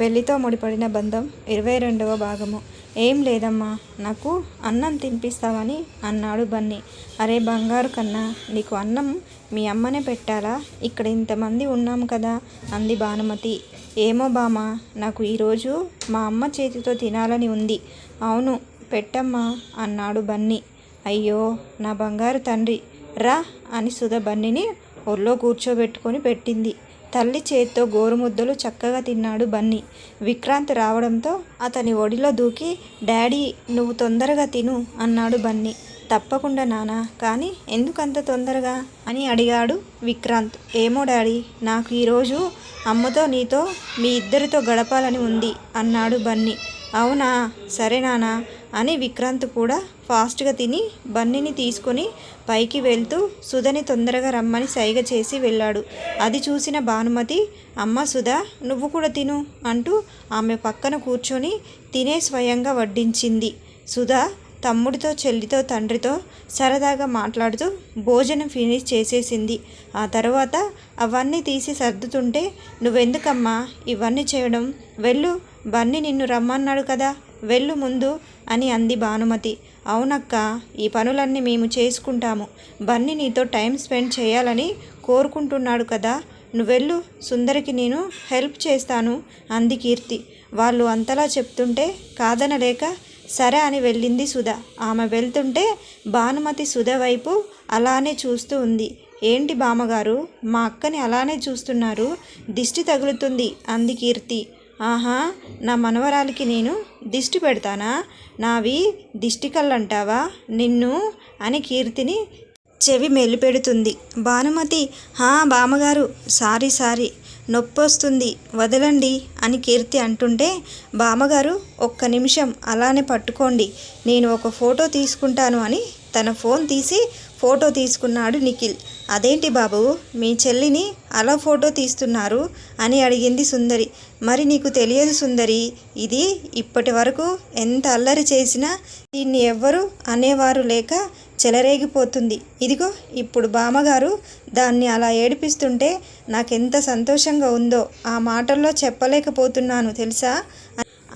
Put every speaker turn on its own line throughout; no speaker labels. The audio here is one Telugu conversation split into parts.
పెళ్ళితో ముడిపడిన బంధం ఇరవై రెండవ భాగము. ఏం లేదమ్మా నాకు అన్నం తినిపిస్తావని అన్నాడు బన్నీ. అరే బంగారు కన్నా నీకు అన్నం మీ అమ్మనే పెట్టాలా? ఇక్కడ ఇంతమంది ఉన్నాం కదా అంది భానుమతి. ఏమో బామ నాకు ఈరోజు మా అమ్మ చేతితో తినాలని ఉంది. అవును పెట్టమ్మా అన్నాడు బన్నీ. అయ్యో నా బంగారు తండ్రి. రా అని సుధ బన్నీని ఒళ్ళో కూర్చోబెట్టుకొని పెట్టింది. తల్లి చేత్తో గోరుముద్దలు చక్కగా తిన్నాడు బన్నీ. విక్రాంత్ రావడంతో అతని ఒడిలో దూకి డాడీ నువ్వు తొందరగా తిను అన్నాడు బన్నీ. తప్పకుండా నానా కానీ ఎందుకంత తొందరగా? అని అడిగాడు విక్రాంత్. ఏమో డాడీ నాకు ఈరోజు అమ్మతో నీతో మీ ఇద్దరితో గడపాలని ఉంది అన్నాడు బన్నీ. అవునా? సరే నానా. అని విక్రాంత్ కూడా ఫాస్ట్గా తిని బన్నీని తీసుకొని పైకి వెళ్తూ సుధని తొందరగా రమ్మని సైగ చేసి వెళ్ళాడు. అది చూసిన భానుమతి అమ్మ సుధా నువ్వు కూడా తిను అంటూ ఆమె పక్కన కూర్చొని తినే స్వయంగా వడ్డించింది. సుధా తమ్ముడితో చెల్లితో తండ్రితో సరదాగా మాట్లాడుతూ భోజనం ఫినిష్ చేసేసింది. ఆ తర్వాత అవన్నీ తీసి సర్దుతుంటే నువ్వెందుకమ్మా ఇవన్నీ చేయడం? వెళ్ళు బన్నీ నిన్ను రమ్మన్నాడు కదా వెళ్ళు ముందు అని అంది భానుమతి. అవునక్క ఈ పనులన్నీ మేము చేసుకుంటాము. బన్నీ నీతో టైం స్పెండ్ చేయాలని కోరుకుంటున్నాడు కదా. నువ్వెళ్ళు సుందరికి నేను హెల్ప్ చేస్తాను అంది కీర్తి. వాళ్ళు అంతలా చెప్తుంటే కాదనలేక సరే అని వెళ్ళింది సుధ. ఆమె వెళ్తుంటే భానుమతి సుధ వైపు అలానే చూస్తూ ఉంది. ఏంటి బామ్మగారు మా అక్కని అలానే చూస్తున్నారు దిష్టి తగులుతుంది అంది కీర్తి. ఆహా నా మనవరాలికి నేను దిష్టి పెడతానా? నావి దిష్టి కళ్ళంటావా నిన్ను అని కీర్తిని చెవి మెలిపెడుతుంది. భానుమతి హా బామ్మగారు సారీ సారీ నొప్పొస్తుంది వదలండి అని కీర్తి అంటుంటే బామ్మగారు ఒక్క నిమిషం అలానే పట్టుకోండి నేను ఒక ఫోటో తీసుకుంటాను అని తన ఫోన్ తీసి ఫోటో తీసుకున్నాడు నిఖిల్. అదేంటి బాబు? మీ చెల్లిని అలా ఫోటో తీస్తున్నారు అని అడిగింది సుందరి. మరి నీకు తెలియదు సుందరి ఇది ఇప్పటి వరకు ఎంత అల్లరి చేసినా దీన్ని ఎవ్వరు అనేవారు లేక చెలరేగిపోతుంది. ఇదిగో ఇప్పుడు బామ్మగారు దాన్ని అలా ఏడిపిస్తుంటే నాకెంత సంతోషంగా ఉందో ఆ మాటల్లో చెప్పలేకపోతున్నాను తెలుసా?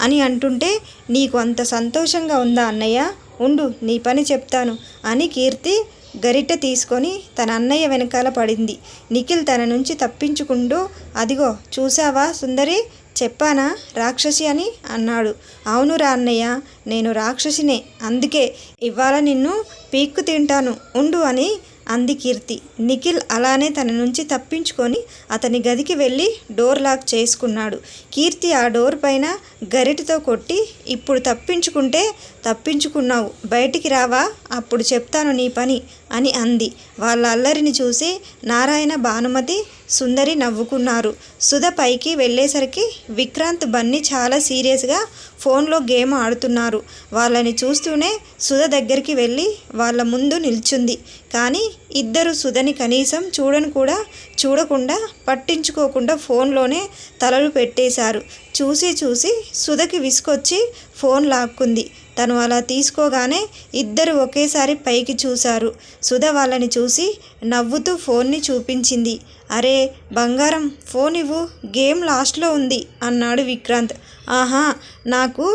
అని అంటుంటే నీకు అంత సంతోషంగా ఉందా అన్నయ్య? ఉండు నీ పని చెప్తాను అని కీర్తి గరిట తీసుకొని తన అన్నయ్య వెనకాల పడింది. నిఖిల్ తన నుంచి తప్పించుకుంటూ అదిగో చూసావా సుందరి? చెప్పానా రాక్షసి అని అన్నాడు. అవునురా అన్నయ్య నేను రాక్షసినే. అందుకే ఇవాళ నిన్ను పీక్కు తింటాను. ఉండు అని అంది కీర్తి. నిఖిల్ అలానే తన నుంచి తప్పించుకొని అతని గదికి వెళ్ళి డోర్ లాక్ చేసుకున్నాడు. కీర్తి ఆ డోర్ పైన గరిటితో కొట్టి ఇప్పుడు తప్పించుకుంటే తప్పించుకున్నావు బయటికి రావా అప్పుడు చెప్తాను నీ పని అని అంది. వాళ్ళ అల్లరిని చూసి నారాయణ భానుమతి సుందరి నవ్వుకున్నారు. సుధ పైకి వెళ్ళేసరికి విక్రాంత్ బన్నీ చాలా సీరియస్గా ఫోన్లో గేమ్ ఆడుతున్నారు. వాళ్ళని చూస్తూనే సుధ దగ్గరికి వెళ్ళి వాళ్ళ ముందు నిల్చుంది. కానీ ఇద్దరు సుధని కనీసం చూడని కూడా చూడకుండా పట్టించుకోకుండా ఫోన్లోనే తలలు పెట్టేశారు. చూసి చూసి సుధకి విసుకొచ్చి ఫోన్ లాక్కుంది. తను అలా తీసుకోగానే ఇద్దరు ఒకేసారి పైకి చూశారు. సుధ వాళ్ళని చూసి నవ్వుతూ ఫోన్ని చూపించింది. అరే బంగారం ఫోన్ ఇవ్వు గేమ్ లాస్ట్లో ఉంది అన్నాడు విక్రాంత్. ఆహా నాకు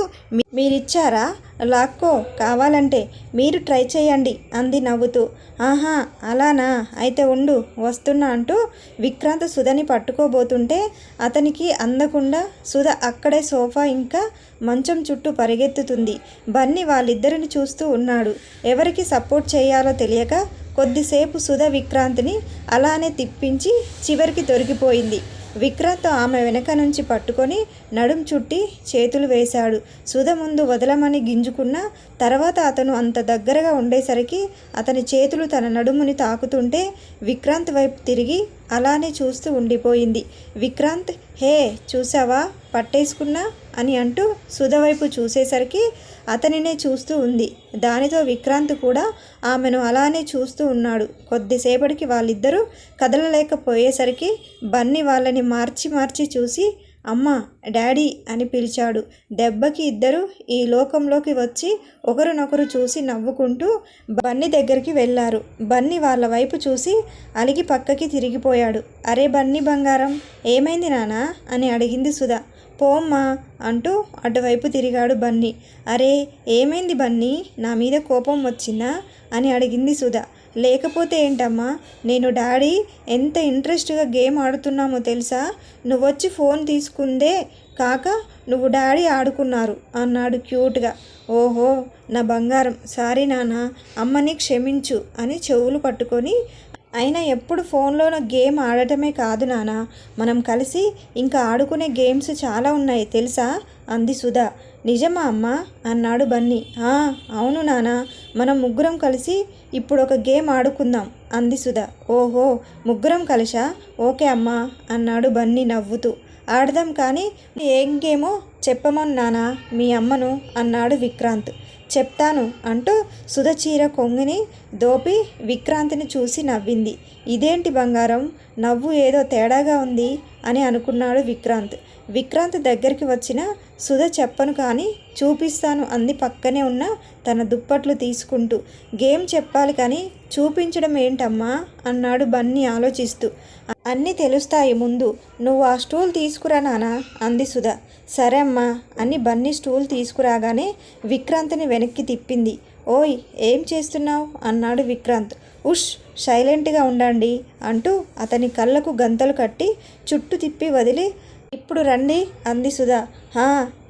మీరిచ్చారా? లాక్కో కావాలంటే మీరు ట్రై చేయండి అంది నవ్వుతూ. ఆహా అలానా? అయితే ఉండు వస్తున్నా అంటూ విక్రాంత్ సుధని పట్టుకోబోతుంటే అతనికి అందకుండా సుధ అక్కడే సోఫా ఇంకా మంచం చుట్టూ పరిగెత్తుతుంది. బన్నీ వాళ్ళిద్దరిని చూస్తూ ఉన్నాడు. ఎవరికి సపోర్ట్ చేయాలో తెలియక కొద్దిసేపు సుధ విక్రాంత్ని అలానే తిప్పించి చివరికి దొరికిపోయింది విక్రాంత్ ఆమె వెనక నుంచి పట్టుకొని నడుం చుట్టి చేతులు వేశాడు. సుధ ముందు వదలమని గింజుకున్న తర్వాత అతను అంత దగ్గరగా ఉండేసరికి అతని చేతులు తన నడుముని తాకుతుంటే విక్రాంత్ వైపు తిరిగి అలానే చూస్తూ ఉండిపోయింది. విక్రాంత్ హే చూసావా పట్టేసుకున్నా? అని అంటూ సుధ వైపు చూసేసరికి అతనినే చూస్తూ ఉంది. దానితో విక్రాంత్ కూడా ఆమెను అలానే చూస్తూ ఉన్నాడు. కొద్దిసేపటికి వాళ్ళిద్దరూ కదలలేకపోయేసరికి బన్నీ వాళ్ళని మార్చి మార్చి చూసి అమ్మ డాడీ అని పిలిచాడు. దెబ్బకి ఇద్దరు ఈ లోకంలోకి వచ్చి ఒకరినొకరు చూసి నవ్వుకుంటూ బన్నీ దగ్గరికి వెళ్ళారు. బన్నీ వాళ్ళ వైపు చూసి అలిగి పక్కకి తిరిగిపోయాడు. అరే బన్నీ బంగారం ఏమైంది నానా అని అడిగింది సుధా. పోమ్మా అంటూ అటువైపు తిరిగాడు బన్నీ. అరే ఏమైంది బన్నీ? నా మీద కోపం వచ్చిందా? అని అడిగింది సుధా. లేకపోతే ఏంటమ్మా? నేను డాడీ ఎంత ఇంట్రెస్ట్గా గేమ్ ఆడుతున్నామో తెలుసా? నువ్వొచ్చి ఫోన్ తీసుకుందే కాక నువ్వు డాడీ ఆడుకున్నారు అన్నాడు క్యూట్గా. ఓహో నా బంగారం. సారీ నాన్న అమ్మని క్షమించు అని చెవులు పట్టుకొని అయినా ఎప్పుడు ఫోన్లోనో గేమ్ ఆడటమే కాదు నాన్న మనం కలిసి ఇంకా ఆడుకునే గేమ్స్ చాలా ఉన్నాయి తెలుసా? అంది సుధా. నిజమా అమ్మా? అన్నాడు బన్నీ. "ఆ, అవును నాన్న మనం ముగ్గురం కలిసి ఇప్పుడు ఒక గేమ్ ఆడుకుందాం అంది సుధా. ఓహో ముగ్గురం కలిసా? ఓకే అమ్మా అన్నాడు బన్నీ నవ్వుతూ. ఆడదాం కానీ ఏం గేమో చెప్పమని నానా మీ అమ్మను అన్నాడు విక్రాంత్. చెప్తాను అంటూ సుధ చీర కొంగుని దోపి విక్రాంతిని చూసి నవ్వింది. ఇదేంటి బంగారం? నవ్వు ఏదో తేడాగా ఉంది అని అనుకున్నాడు విక్రాంత్. విక్రాంత్ దగ్గరికి వచ్చిన సుధ చెప్పను కానీ చూపిస్తాను అంది పక్కనే ఉన్న తన దుప్పట్లు తీసుకుంటూ. గేమ్ చెప్పాలి కానీ చూపించడం ఏంటమ్మా? అన్నాడు బన్నీ ఆలోచిస్తూ. అన్నీ తెలుస్తాయి ముందు. నువ్వు ఆ స్టూల్ తీసుకురా నానా అంది సుధ. సరే అమ్మా అని బన్నీ స్టూల్ తీసుకురాగానే విక్రాంత్ని వెనక్కి తిప్పింది. ఓయ్ ఏం చేస్తున్నావు? అన్నాడు విక్రాంత్. ఉష్ సైలెంట్గా ఉండండి అంటూ అతని కళ్ళకు గంతలు కట్టి చుట్టూ తిప్పి వదిలి ఇప్పుడు రండి అంది సుధా.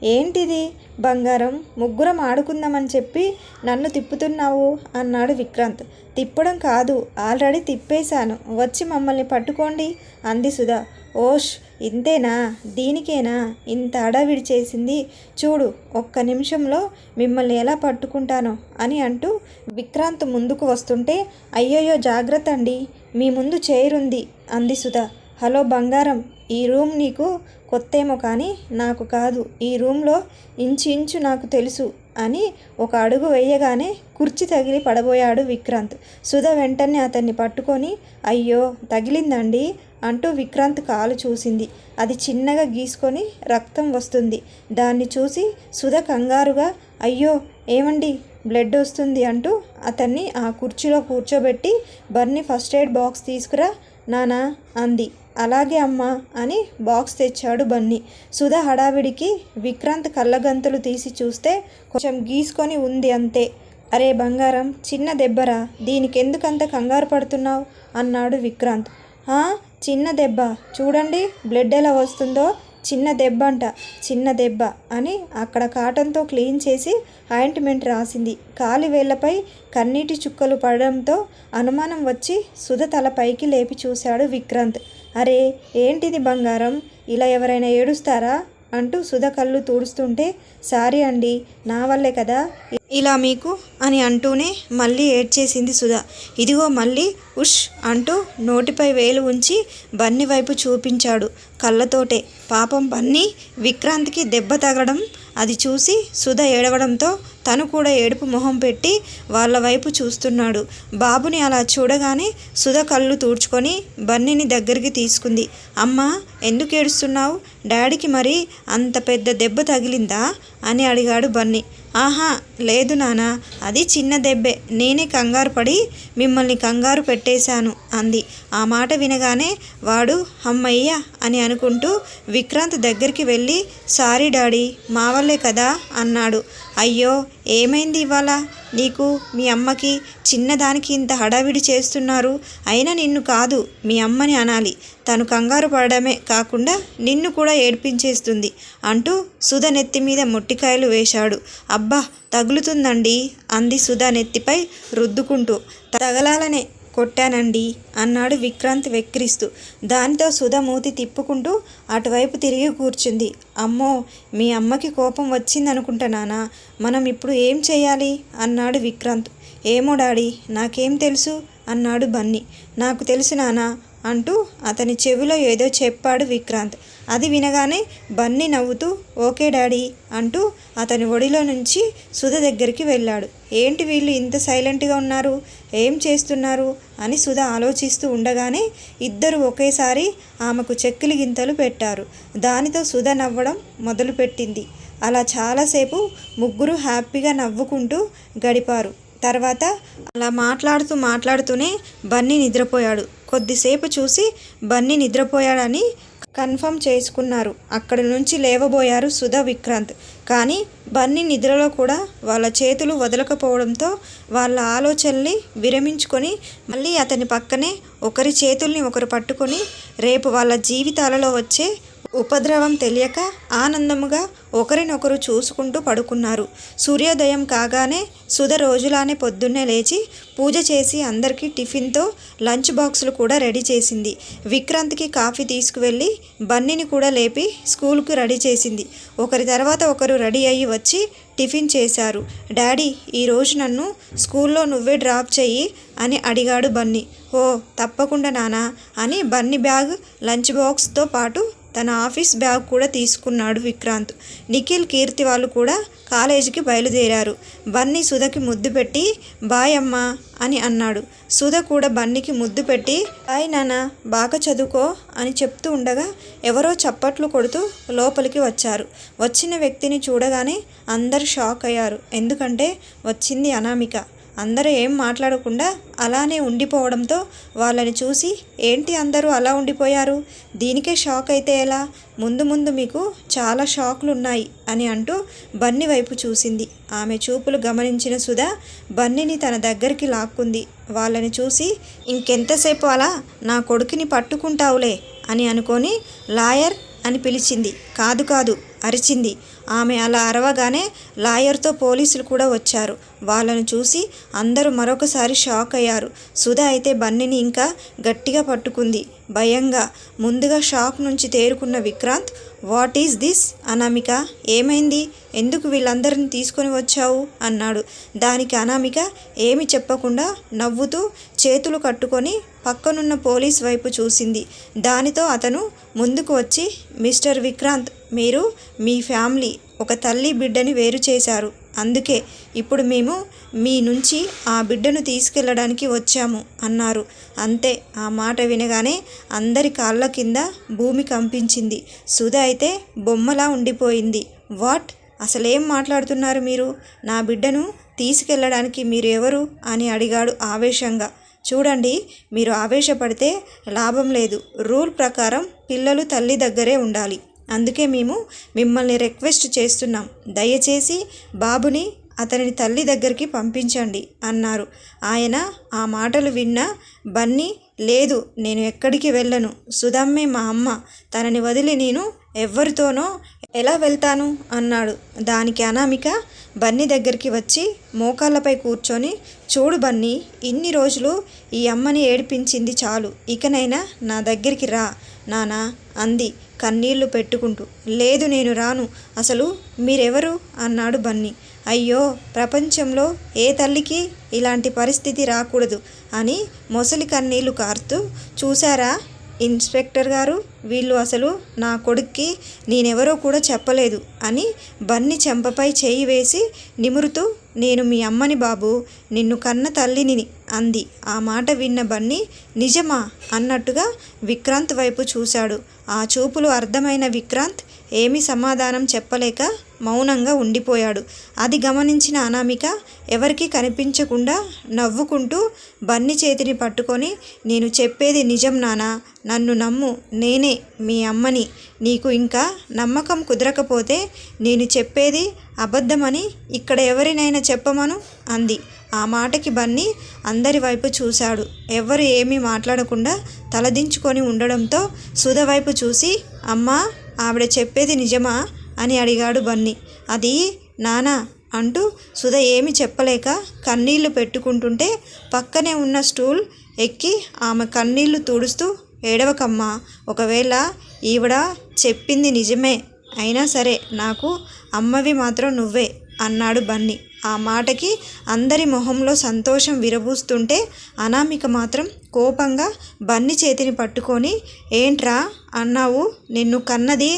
ఏంటిది? బంగారం ముగ్గురం ఆడుకుందామని చెప్పి నన్ను తిప్పుతున్నావు? అన్నాడు విక్రాంత్. తిప్పడం కాదు ఆల్రెడీ తిప్పేశాను. వచ్చి మమ్మల్ని పట్టుకోండి అంది సుధా. ఓష్ ఇంతేనా? దీనికేనా? ఇంత అడావిడి చేసింది? చూడు ఒక్క నిమిషంలో మిమ్మల్ని ఎలా పట్టుకుంటాను అని అంటూ విక్రాంత్ ముందుకు వస్తుంటే అయ్యయ్యో జాగ్రత్త అండి మీ ముందు చేరుంది అంది సుధా. హలో బంగారం ఈ రూమ్ నీకు కొత్తేమో కానీ నాకు కాదు. ఈ రూమ్లో ఇంచు ఇంచు నాకు తెలుసు అని ఒక అడుగు వేయగానే కుర్చీ తగిలి పడబోయాడు విక్రాంత్. సుధ వెంటనే అతన్ని పట్టుకొని అయ్యో తగిలిందండి అంటూ విక్రాంత్ కాలు చూసింది. అది చిన్నగా గీసుకొని రక్తం వస్తుంది. దాన్ని చూసి సుధ కంగారుగా అయ్యో ఏమండి బ్లడ్ వస్తుంది అంటూ అతన్ని ఆ కుర్చీలో కూర్చోబెట్టి బర్ని ఫస్ట్ ఎయిడ్ బాక్స్ తీసుకురా నానా అంది. అలాగే అమ్మా అని బాక్స్ తెచ్చాడు బన్నీ. సుధా హడావిడికి విక్రాంత్ కళ్ళగంతులు తీసి చూస్తే కొంచెం గీసుకొని ఉంది అంతే. అరే బంగారం చిన్న దెబ్బరా దీనికెందుకంత కంగారు పడుతున్నావు? అన్నాడు విక్రాంత్. "ఆ, చిన్న దెబ్బ. చూడండి బ్లడ్ ఎలా వస్తుందో. చిన్న దెబ్బ అంట చిన్న దెబ్బ అని అక్కడ కాటన్తో క్లీన్ చేసి ఆయింట్మెంట్ రాసింది. కాలి వేళ్ళపై కన్నీటి చుక్కలు పడడంతో అనుమానం వచ్చి సుధ తల పైకి లేపి చూశాడు విక్రాంత్. అరే ఏంటిది బంగారం? ఇలా ఎవరైనా ఏడుస్తారా? అంటూ సుధ కళ్ళు తుడుస్తుంటే సారీ అండి నా వల్లే కదా? ఇలా మీకు అని అంటూనే మళ్ళీ ఏడ్చేసింది సుధ. ఇదిగో మళ్ళీ ఉష్ అంటూ నోటిపై వేలు ఉంచి బన్ని వైపు చూపించాడు కళ్ళతోటే. పాపం బన్నీ విక్రాంత్కి దెబ్బ తగలడం అది చూసి సుధ ఏడవడంతో తను కూడా ఏడుపు మొహం పెట్టి వాళ్ళ వైపు చూస్తున్నాడు. బాబుని అలా చూడగానే సుధ కళ్ళు తూడ్చుకొని బన్నీని దగ్గరికి తీసుకుంది. అమ్మా ఎందుకు ఏడుస్తున్నావు? డాడీకి మరి అంత పెద్ద దెబ్బ తగిలిందా? అని అడిగాడు బన్నీ. ఆహా లేదు నానా అది చిన్న దెబ్బే. నేనే కంగారు పడి మిమ్మల్ని కంగారు పెట్టేశాను అంది. ఆ మాట వినగానే వాడు అమ్మయ్య అని అనుకుంటూ విక్రాంత్ దగ్గరికి వెళ్ళి సారీ డాడీ మా వల్లే కదా అన్నాడు. అయ్యో ఏమైంది ఇవాళ? నీకు మీ అమ్మకి చిన్నదానికి ఇంత హడావిడి చేస్తున్నారు. అయినా నిన్ను కాదు మీ అమ్మని అనాలి. తను కంగారు పడడమే కాకుండా నిన్ను కూడా ఏడ్పించేస్తుంది అంటూ సుధ నెత్తి మీద మొట్టికాయలు వేశాడు. అబ్బా తగులుతుందండి అంది సుధ నెత్తిపై రుద్దుకుంటూ. తగలాలనే కొట్టానండి అన్నాడు విక్రాంత్ వెక్కిరిస్తూ. దానితో సుధ మూతి తిప్పుకుంటూ అటువైపు తిరిగి కూర్చుంది. అమ్మో మీ అమ్మకి కోపం వచ్చిందనుకుంటున్నానా మనం ఇప్పుడు ఏం చేయాలి? అన్నాడు విక్రాంత్. ఏమో డాడీ నాకేం తెలుసు? అన్నాడు బన్నీ. నాకు తెలుసు నానా అంటూ అతని చెవిలో ఏదో చెప్పాడు విక్రాంత్. అది వినగానే బన్నీ నవ్వుతూ ఓకే డాడీ అంటూ అతని ఒడిలో నుంచి సుధ దగ్గరికి వెళ్ళాడు. ఏంటి వీళ్ళు ఇంత సైలెంట్గా ఉన్నారు? ఏం చేస్తున్నారు? అని సుధ ఆలోచిస్తూ ఉండగానే ఇద్దరు ఒకేసారి ఆమెకు చెక్కిలి గింతలు పెట్టారు. దానితో సుధ నవ్వడం మొదలుపెట్టింది. అలా చాలాసేపు ముగ్గురు హ్యాపీగా నవ్వుకుంటూ గడిపారు. తర్వాత అలా మాట్లాడుతూ మాట్లాడుతూనే బన్నీ నిద్రపోయాడు. కొద్దిసేపు చూసి బన్నీ నిద్రపోయాడని కన్ఫర్మ్ చేసుకున్నారు. అక్కడి నుంచి లేవబోయారు సుధా విక్రాంత్. కానీ బన్నీ నిద్రలో కూడా వాళ్ళ చేతులు వదలకపోవడంతో వాళ్ళ ఆలోచనల్ని విరమించుకొని మళ్ళీ అతని పక్కనే ఒకరి చేతుల్ని ఒకరు పట్టుకొని రేపు వాళ్ళ జీవితాలలో వచ్చే ఉపద్రవం తెలియక ఆనందముగా ఒకరినొకరు చూసుకుంటూ పడుకున్నారు. సూర్యోదయం కాగానే సుధ రోజులానే పొద్దున్నే లేచి పూజ చేసి అందరికీ టిఫిన్తో లంచ్ బాక్సులు కూడా రెడీ చేసింది. విక్రాంత్కి కాఫీ తీసుకువెళ్ళి బన్నీని కూడా లేపి స్కూల్కి రెడీ చేసింది. ఒకరి తర్వాత ఒకరు రెడీ అయ్యి వచ్చి టిఫిన్ చేశారు. డాడీ ఈరోజు నన్ను స్కూల్లో నువ్వే డ్రాప్ చెయ్యి అని అడిగాడు బన్నీ. ఓ తప్పకుండా నానా అని బన్నీ బ్యాగ్ లంచ్ బాక్స్తో పాటు తన ఆఫీస్ బ్యాగ్ కూడా తీసుకున్నాడు విక్రాంత్. నిఖిల్ కీర్తి వాళ్ళు కూడా కాలేజీకి బయలుదేరారు. బన్నీ సుధకి ముద్దు పెట్టి బాయ్ అమ్మా అని అన్నాడు. సుధ కూడా బన్నీకి ముద్దు పెట్టి బాయ్ నాన్న బాగా చదువుకో అని చెప్తూ ఉండగా ఎవరో చప్పట్లు కొడుతూ లోపలికి వచ్చారు. వచ్చిన వ్యక్తిని చూడగానే అందరూ షాక్ అయ్యారు. ఎందుకంటే వచ్చింది అనామిక. అందరూ ఏం మాట్లాడకుండా అలానే ఉండిపోవడంతో వాళ్ళని చూసి ఏంటి అందరూ అలా ఉండిపోయారు? దీనికే షాక్ అయితే ఎలా? ముందు ముందు మీకు చాలా షాక్లు ఉన్నాయి అని అంటూ బన్నీ వైపు చూసింది. ఆమె చూపులు గమనించిన సుధా బన్నీని తన దగ్గరికి లాక్కుంది. వాళ్ళని చూసి ఇంకెంతసేపు అలా నా కొడుకుని పట్టుకుంటావులే అని అనుకొని లాయర్ అని పిలిచింది. కాదు కాదు అరిచింది. ఆమె అలా అరవగానే లాయర్తో పోలీసులు కూడా వచ్చారు. వాళ్ళను చూసి అందరూ మరొకసారి షాక్ అయ్యారు. సుధా అయితే బన్నీని ఇంకా గట్టిగా పట్టుకుంది. భయంగా ముందుగా షాక్ నుంచి తేరుకున్న Vikrant what is this? Anamika ఏమైంది? ఎందుకు వీళ్ళందరిని తీసుకొని వచ్చావు? అన్నాడు. దానికి అనామిక ఏమి చెప్పకుండా నవ్వుతూ చేతులు కట్టుకొని పక్కనున్న పోలీస్ వైపు చూసింది. దానితో అతను ముందుకు వచ్చి మిస్టర్ విక్రాంత్ మీరు మీ ఫ్యామిలీ ఒక తల్లి బిడ్డని వేరు చేశారు. అందుకే ఇప్పుడు మేము మీ నుంచి ఆ బిడ్డను తీసుకెళ్ళడానికి వచ్చాము అన్నారు. అంతే ఆ మాట వినగానే అందరి కాళ్ళ కింద భూమి కంపించింది. సుధ అయితే బొమ్మలా ఉండిపోయింది. వాట్? అసలేం మాట్లాడుతున్నారు మీరు? నా బిడ్డను తీసుకెళ్ళడానికి మీరు ఎవరు అని అడిగాడు ఆవేశంగా. చూడండి మీరు ఆవేశపడితే లాభం లేదు. రూల్ ప్రకారం పిల్లలు తల్లి దగ్గరే ఉండాలి. అందుకే మేము మిమ్మల్ని రిక్వెస్ట్ చేస్తున్నాం. దయచేసి బాబుని అతని తల్లి దగ్గరికి పంపించండి అన్నారు. ఆయన ఆ మాటలు విన్న బన్నీ లేదు నేను ఎక్కడికి వెళ్ళను. సుధమ్మే మా అమ్మ. తనని వదిలి నేను ఎవరితోనో ఎలా వెళ్తాను? అన్నాడు. దానికి అనామిక బన్నీ దగ్గరికి వచ్చి మోకాళ్ళపై కూర్చొని చూడు బన్నీ ఇన్ని రోజులు ఈ అమ్మని ఏడిపించింది చాలు. ఇకనైనా నా దగ్గరికి రా నానా అంది కన్నీళ్ళు పెట్టుకుంటూ. లేదు నేను రాను. అసలు మీరెవరు? అన్నాడు బన్నీ. అయ్యో ప్రపంచంలో ఏ తల్లికి ఇలాంటి పరిస్థితి రాకూడదు అని మొసలి కన్నీళ్ళు కారుతూ చూసారా ఇన్స్పెక్టర్ గారు వీళ్ళు అసలు నా కొడుక్కి నేనెవరో కూడా చెప్పలేదు అని బన్ని చెంపపై చేయి వేసి నిమురుతూ నేను మీ అమ్మని బాబు నిన్ను కన్న తల్లిని అంది. ఆ మాట విన్న బన్ని నిజమా అన్నట్టుగా విక్రాంత్ వైపు చూశాడు. ఆ చూపులు అర్థమైన విక్రాంత్ ఏమీ సమాధానం చెప్పలేక మౌనంగా ఉండిపోయాడు. అది గమనించిన అనామిక ఎవరికీ కనిపించకుండా నవ్వుకుంటూ బన్ని చేతిని పట్టుకొని నేను చెప్పేది నిజం నానా నన్ను నమ్ము నేనే మీ అమ్మని నీకు ఇంకా నమ్మకం కుదరకపోతే నేను చెప్పేది అబద్ధమని ఇక్కడ ఎవరినైనా చెప్పమను అంది. ఆ మాటకి బన్ని అందరి వైపు చూశాడు. ఎవరు ఏమీ మాట్లాడకుండా తలదించుకొని ఉండడంతో సుధ వైపు చూసి అమ్మా ఆవిడ చెప్పేది నిజమా? అని అడిగాడు బన్నీ. అది నానా అంటూ సుధ ఏమి చెప్పలేక కన్నీళ్ళు పెట్టుకుంటుంటే పక్కనే ఉన్న స్టూల్ ఎక్కి ఆమె కన్నీళ్ళు తుడుస్తూ ఏడవకమ్మా ఒకవేళ ఈవిడ చెప్పింది నిజమే అయినా సరే నాకు అమ్మవి మాత్రం నువ్వే అన్నాడు బన్నీ. ఆ మాటకి అందరి మొహంలో సంతోషం విరబూస్తుంటే అనామిక మాత్రం కోపంగా బన్ని చేతిని పట్టుకొని ఏంట్రా అన్నావు? నిన్ను కన్నది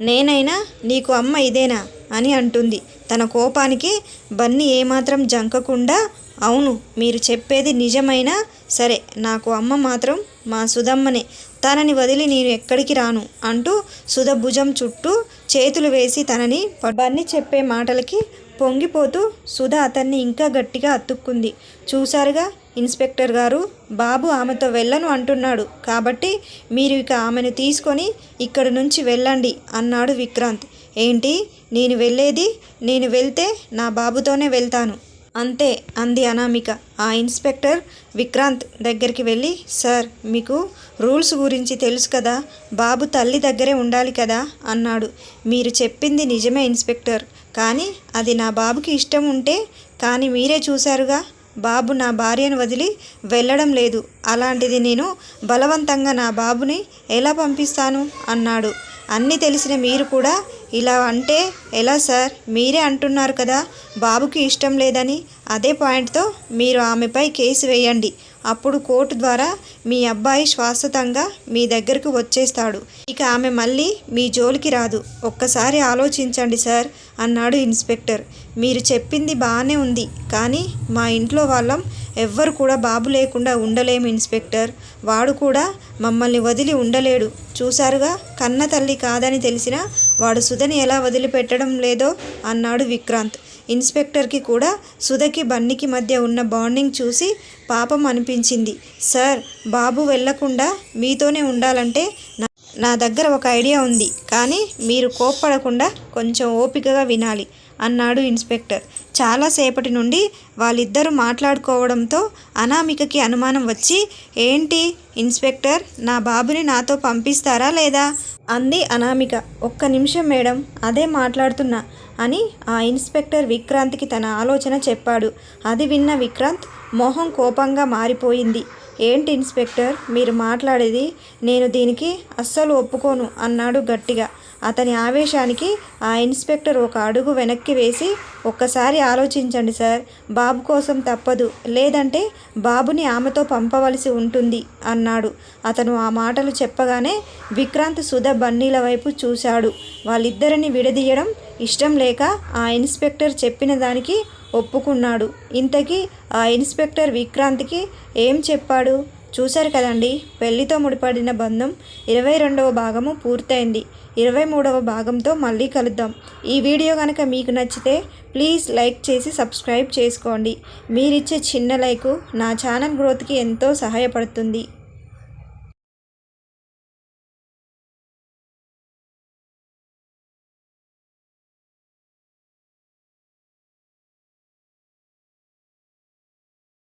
నేనైనా నీకు అమ్మ ఇదేనా అని అంటుంది. తన కోపానికి బన్నీ ఏమాత్రం జంకకుండా అవును మీరు చెప్పేది నిజమైనా సరే నాకు అమ్మ మాత్రం మా సుధమ్మనే. తనని వదిలి నేను ఎక్కడికి రాను అంటూ సుధ భుజం చుట్టూ చేతులు వేసి తనని బన్నీ చెప్పే మాటలకి పొంగిపోతూ సుధా అతన్ని ఇంకా గట్టిగా అతుక్కుంది. చూశారుగా? ఇన్స్పెక్టర్ గారు బాబు ఆమెతో వెళ్ళను అంటున్నాడు. కాబట్టి మీరు ఇక ఆమెను తీసుకొని ఇక్కడి నుంచి వెళ్ళండి అన్నాడు విక్రాంత్. ఏంటి? నేను వెళ్ళేది? నేను వెళ్తే నా బాబుతోనే వెళ్తాను. అంతే అంది అనామిక. ఆ ఇన్స్పెక్టర్ విక్రాంత్ దగ్గరికి వెళ్ళి సార్ మీకు రూల్స్ గురించి తెలుసు కదా. బాబు తల్లి దగ్గరే ఉండాలి కదా అన్నాడు. మీరు చెప్పింది నిజమే ఇన్స్పెక్టర్. కానీ అది నా బాబుకి ఇష్టం ఉంటే కానీ మీరే చూశారుగా. బాబు నా భార్యను వదిలి వెళ్ళడం లేదు. అలాంటిది నేను బలవంతంగా నా బాబుని ఎలా పంపిస్తాను? అన్నాడు. అన్నీ తెలిసిన మీరు కూడా ఇలా అంటే ఎలా సార్? మీరే అంటున్నారు కదా బాబుకి ఇష్టం లేదని. అదే పాయింట్తో మీరు ఆమెపై కేసు వేయండి. అప్పుడు కోర్టు ద్వారా మీ అబ్బాయి శాశ్వతంగా మీ దగ్గరకు వచ్చేస్తాడు. ఇక ఆమె మళ్ళీ మీ జోలికి రాదు. ఒక్కసారి ఆలోచించండి సార్ అన్నాడు ఇన్స్పెక్టర్. మీరు చెప్పింది బాగానే ఉంది కానీ మా ఇంట్లో వాళ్ళం ఎవ్వరు కూడా బాబు లేకుండా ఉండలేము ఇన్స్పెక్టర్. వాడు కూడా మమ్మల్ని వదిలి ఉండలేడు. చూశారుగా? కన్న తల్లి కాదని తెలిసినా వాడు సుధని ఎలా వదిలిపెట్టడం లేదో అన్నాడు విక్రాంత్. ఇన్స్పెక్టర్కి కూడా సుధకి బన్నీకి మధ్య ఉన్న బాండింగ్ చూసి పాపం అనిపించింది. సార్ బాబు వెళ్ళకుండా మీతోనే ఉండాలంటే నా నా దగ్గర ఒక ఐడియా ఉంది. కానీ మీరు కోప్పడకుండా కొంచెం ఓపికగా వినాలి. అన్నాడు ఇన్స్పెక్టర్. చాలాసేపటి నుండి వాళ్ళిద్దరూ మాట్లాడుకోవడంతో అనామికకి అనుమానం వచ్చి ఏంటి ఇన్స్పెక్టర్ నా బాబుని నాతో పంపిస్తారా లేదా? అంది అనామిక. ఒక్క నిమిషం మేడం అదే మాట్లాడుతున్నా అని ఆ ఇన్స్పెక్టర్ విక్రాంత్కి తన ఆలోచన చెప్పాడు. అది విన్న విక్రాంత్ మొహం కోపంగా మారిపోయింది. ఏంటి ఇన్స్పెక్టర్ మీరు మాట్లాడేది నేను దీనికి అస్సలు ఒప్పుకోను అన్నాడు గట్టిగా. అతని ఆవేశానికి ఆ ఇన్స్పెక్టర్ ఒక అడుగు వెనక్కి వేసి ఒక్కసారి ఆలోచించండి సార్ బాబు కోసం తప్పదు. లేదంటే బాబుని ఆమెతో పంపవలసి ఉంటుంది అన్నాడు. అతను ఆ మాటలు చెప్పగానే విక్రాంత్ సుధ బన్నీల వైపు చూశాడు. వాళ్ళిద్దరిని విడదీయడం ఇష్టం లేక ఆ ఇన్స్పెక్టర్ చెప్పిన దానికి ఒప్పుకున్నాడు. ఇంతకీ ఆ ఇన్స్పెక్టర్ విక్రాంత్కి ఏం చెప్పాడు? చూశారు కదండి? పెళ్ళితో ముడిపడిన బంధం ఇరవై రెండవ భాగము పూర్తయింది. ఇరవై మూడవ భాగంతో మళ్ళీ కలుద్దాం. ఈ వీడియో కనుక మీకు నచ్చితే ప్లీజ్ లైక్ చేసి సబ్స్క్రైబ్ చేసుకోండి. మీరిచ్చే చిన్న లైకు నా ఛానల్ గ్రోత్కి ఎంతో సహాయపడుతుంది.